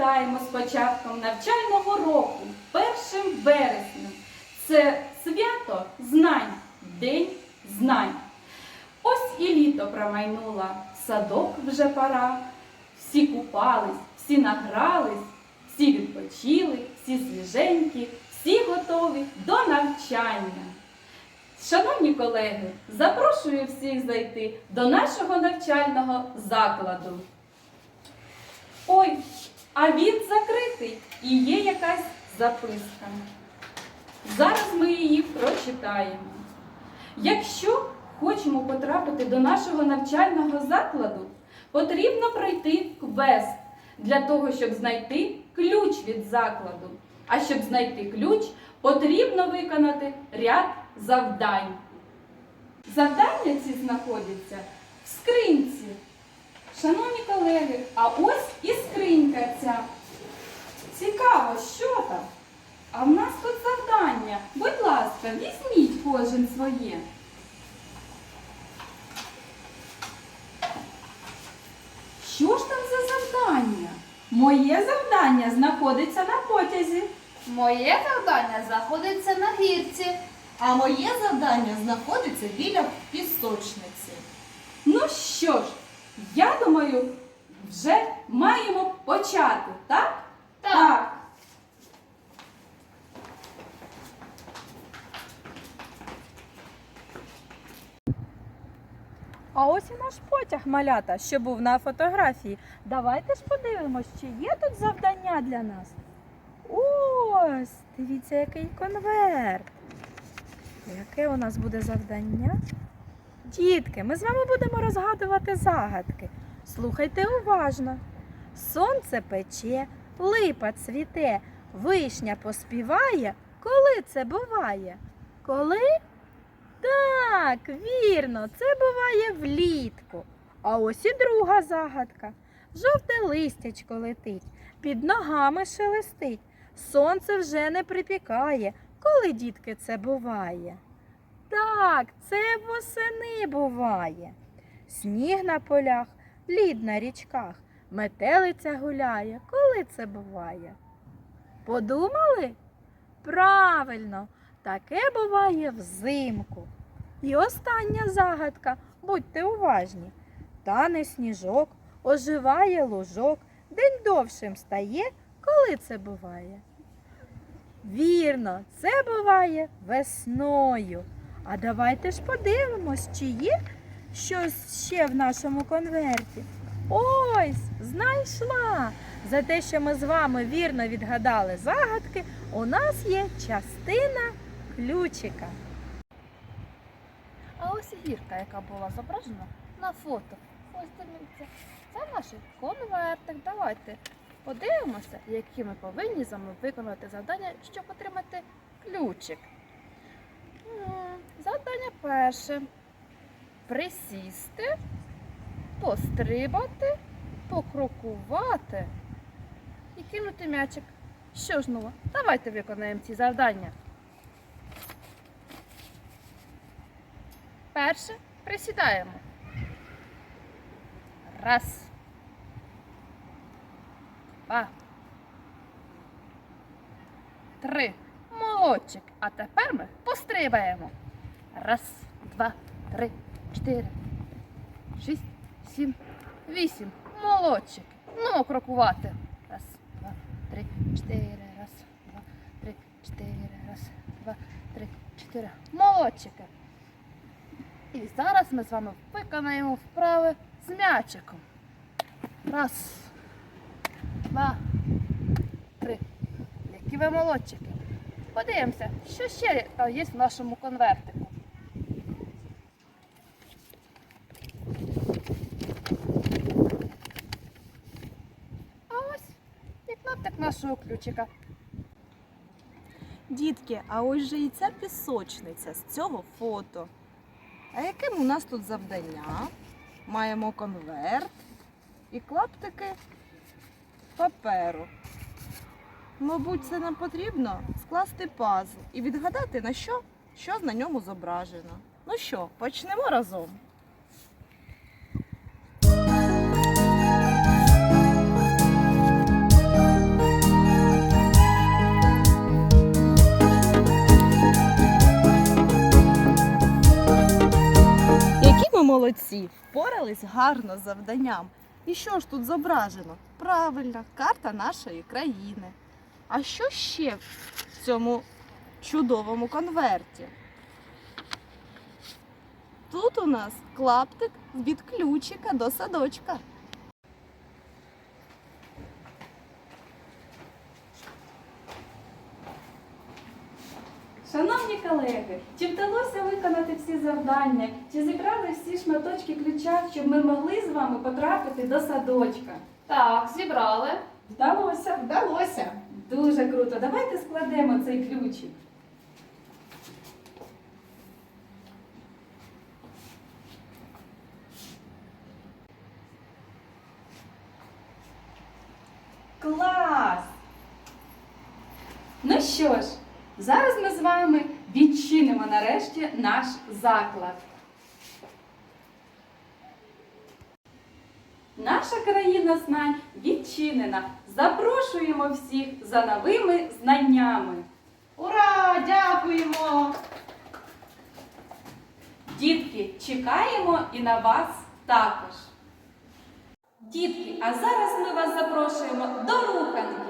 вітаємо з початком навчального року, першим вереснем. Це свято знань, День знань. Ось і літо промайнуло, садок вже пора. Всі купались, всі награлись, всі відпочили, всі свіженькі, всі готові до навчання. Шановні колеги, запрошую всіх зайти до нашого навчального закладу. Ой, а він закритий і є якась записка. Зараз ми її прочитаємо. Якщо хочемо потрапити до нашого навчального закладу, потрібно пройти квест для того, щоб знайти ключ від закладу. А щоб знайти ключ, потрібно виконати ряд завдань. Завдання ці знаходяться в скринці. Шановні колеги, а ось і скринька ця. Цікаво, що там? А в нас тут завдання. Будь ласка, візьміть кожен своє. Що ж там за завдання? Моє завдання знаходиться на потязі. Моє завдання знаходиться на гірці. А моє завдання знаходиться біля пісочниці. Ну що ж, думаю, вже маємо почати, так? Так. А ось і наш потяг малята, що був на фотографії. Давайте ж подивимось, чи є тут завдання для нас. Ось, дивіться, який конверт. Яке у нас буде завдання? Дітки, ми з вами будемо розгадувати загадки. Слухайте уважно. Сонце пече, липа цвіте, вишня поспіває. Коли це буває? Коли? Так, вірно, це буває влітку. А ось і друга загадка. Жовте листячко летить, під ногами шелестить. Сонце вже не припікає. Коли, дітки, це буває? Так, це восени буває. Сніг на полях, лід на річках, метелиця гуляє. Коли це буває? Подумали? Правильно, таке буває взимку. І остання загадка, будьте уважні. Тане сніжок, оживає лужок, день довшим стає, коли це буває? Вірно, це буває весною. А давайте ж подивимось, чи є щось ще в нашому конверті. Ось, знайшла. За те, що ми з вами вірно відгадали загадки, у нас є частина ключика. А ось гірка, яка була зображена на фото. Ось дивіться. Це наш конвертик. Давайте подивимося, які ми повинні з вами виконати завдання, щоб отримати ключик. Завдання перше. Присісти, пострибати, покрокувати і кинути м'ячик. Що ж ну, давайте виконаємо ці завдання. Перше присідаємо. Раз. Два. Три. Молодчик. А тепер ми пострибаємо. Раз, два, три, чотири, шість, сім, вісім. Молодчик. Ну, крокувати. Раз, два, три, чотири. Раз, два, три, чотири. Раз, два, три, чотири. Молодчики. І зараз ми з вами виконаємо вправи з м'ячиком. Раз, два, три. Які ви молодчики. Подивимося, що ще є в нашому конвертику. А ось і кнопик нашого ключика. Дітки, а ось же і ця пісочниця з цього фото. А яким у нас тут завдання? Маємо конверт і клаптики паперу. Мабуть, це нам потрібно скласти пазл і відгадати на що, що на ньому зображено. Ну що, почнемо разом. Молодці! Впорались гарно з завданням. І що ж тут зображено? Правильно, карта нашої країни. А що ще в цьому чудовому конверті? Тут у нас клаптик від ключика до садочка. Шановні колеги, чи вдалося виконати всі завдання? Чи зібрали всі шматочки ключа, щоб ми могли з вами потрапити до садочка? Так, зібрали. Вдалося. Вдалося. Дуже круто. Давайте складемо цей ключик. Клас! Ну що ж, зараз ми з вами відчинимо нарешті наш заклад. Наша країна знань відчинена. Запрошуємо всіх за новими знаннями. Ура! Дякуємо! Дітки, чекаємо і на вас також. Дітки, а зараз ми вас запрошуємо до руханки.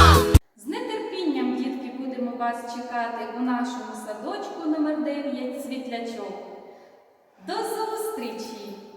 Чекати у нашому садочку номер 9 Світлячок. До зустрічі!